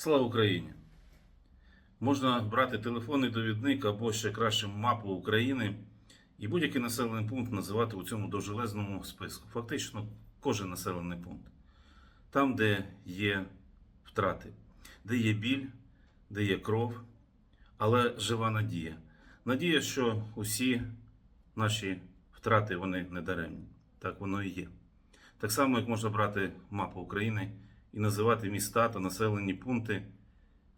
Слава Україні! Можна брати телефонний довідник або ще краще мапу України і будь-який населений пункт називати у цьому довжелезному списку. Фактично, кожен населений пункт. Там, де є втрати, де є біль, де є кров, але жива надія. Надія, що усі наші втрати вони не даремні. Так воно і є. Так само, як можна брати мапу України і називати міста та населені пункти,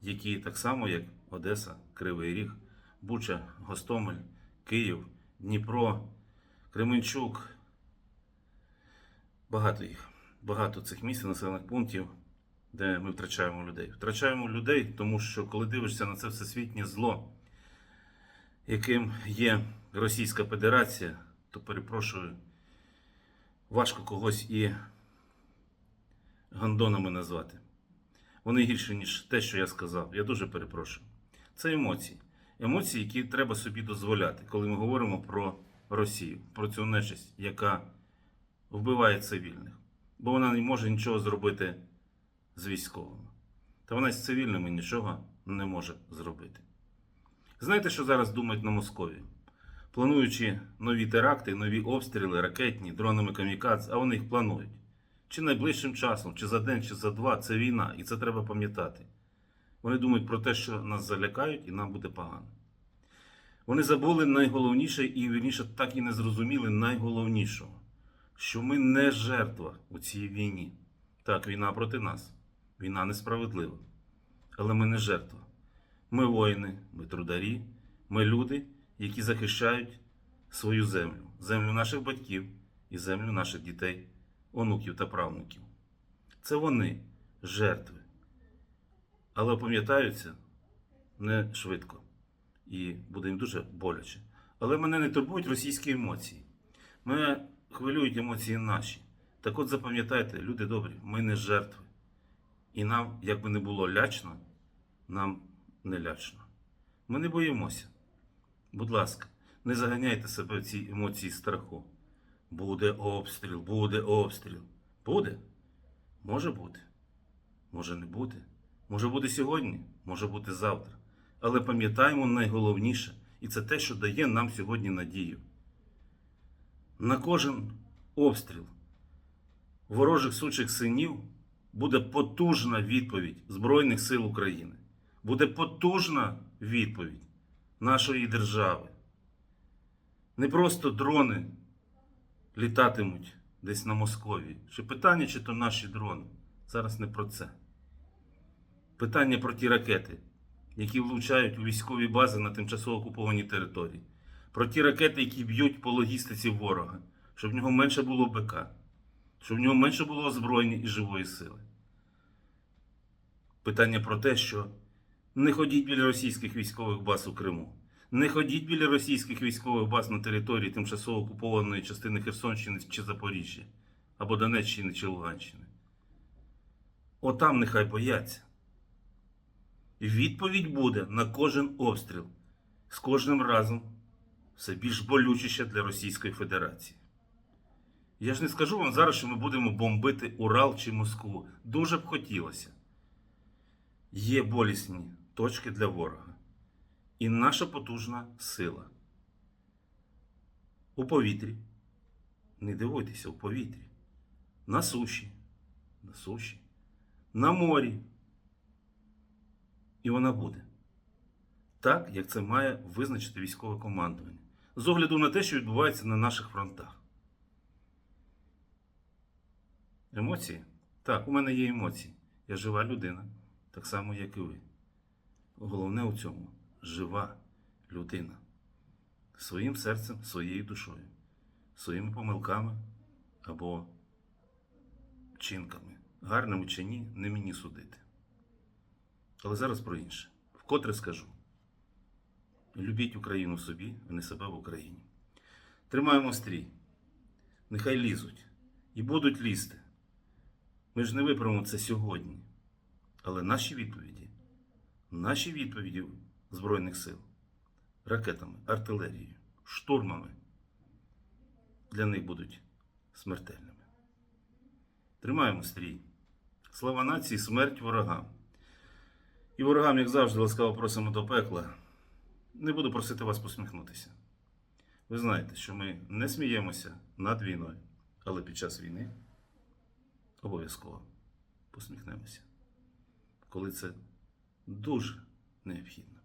які так само, як Одеса, Кривий Ріг, Буча, Гостомель, Київ, Дніпро, Кременчук. Багато їх. Багато цих місць, населених пунктів, де ми втрачаємо людей. Втрачаємо людей, тому що коли дивишся на це всесвітнє зло, яким є Російська Федерація, то перепрошую, важко когось і гандонами назвати. Вони гірші, ніж те, що я сказав. Я дуже перепрошую. Це емоції. Емоції, які треба собі дозволяти, коли ми говоримо про Росію, про цю нечисть, яка вбиває цивільних. Бо вона не може нічого зробити з військовими. Та вона з цивільними нічого не може зробити. Знаєте, що зараз думають на Москові? Плануючи нові теракти, нові обстріли, ракетні, дронами камікадз, а вони їх планують. Чи найближчим часом, чи за день, чи за два це війна, і це треба пам'ятати. Вони думають про те, що нас залякають і нам буде погано. Вони забули найголовніше і вірніше так і не зрозуміли найголовнішого, що ми не жертва у цій війні. Так, війна проти нас, війна несправедлива. Але ми не жертва. Ми воїни, ми трударі, ми люди, які захищають свою землю, землю наших батьків і землю наших дітей, онуків та правнуків. Це вони жертви. Але опам'ятаються не швидко. І буде їм дуже боляче. Але мене не турбують російські емоції. Мене хвилюють емоції наші. Так от запам'ятайте, люди добрі, ми не жертви. І нам, як би не було лячно, нам не лячно. Ми не боїмося. Будь ласка, не заганяйте себе в ці емоції страху. Буде обстріл, буде обстріл. Буде? Може бути. Може не бути. Може бути сьогодні, може бути завтра. Але пам'ятаємо найголовніше, і це те, що дає нам сьогодні надію. На кожен обстріл ворожих сучих синів буде потужна відповідь Збройних сил України. Буде потужна відповідь нашої держави. Не просто дрони літатимуть десь на Московії. Чи питання, чи то наші дрони? Зараз не про це. Питання про ті ракети, які влучають у військові бази на тимчасово окупованій території. Про ті ракети, які б'ють по логістиці ворога, щоб в нього менше було БК, щоб в нього менше було озброєння і живої сили. Питання про те, що не ходіть біля російських військових баз у Криму. Не ходіть біля російських військових баз на території тимчасово окупованої частини Херсонщини чи Запоріжжя, або Донеччини чи Луганщини. Отам нехай бояться. Відповідь буде на кожен обстріл з кожним разом все більш болючіше для Російської Федерації. Я ж не скажу вам зараз, що ми будемо бомбити Урал чи Москву. Дуже б хотілося. Є болісні точки для ворога. І наша потужна сила. У повітрі. Не дивуйтеся, у повітрі. На суші. На суші. На морі. І вона буде. Так, як це має визначити військове командування. З огляду на те, що відбувається на наших фронтах. Емоції? Так, у мене є емоції. Я жива людина, так само, як і ви. Головне у цьому жива людина. Своїм серцем, своєю душою, своїми помилками або вчинками. Гарними чи ні, не мені судити. Але зараз про інше. Вкотре скажу: любіть Україну собі, а не себе в Україні. Тримаємо стрій. Нехай лізуть і будуть лізти. Ми ж не виправимо це сьогодні. Але наші відповіді, наші відповіді Збройних сил ракетами, артилерією, штурмами для них будуть смертельними. Тримаємо стрій. Слава нації, смерть ворогам. І ворогам, як завжди, ласкаво просимо до пекла. Не буду просити вас посміхнутися. Ви знаєте, що ми не сміємося над війною, але під час війни обов'язково посміхнемося, коли це дуже необхідно.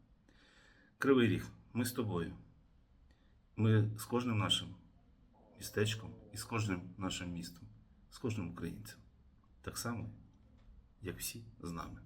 Кривий ріг, ми з тобою. Ми з кожним нашим містечком і з кожним нашим містом, з кожним українцем. Так само, як всі з нами.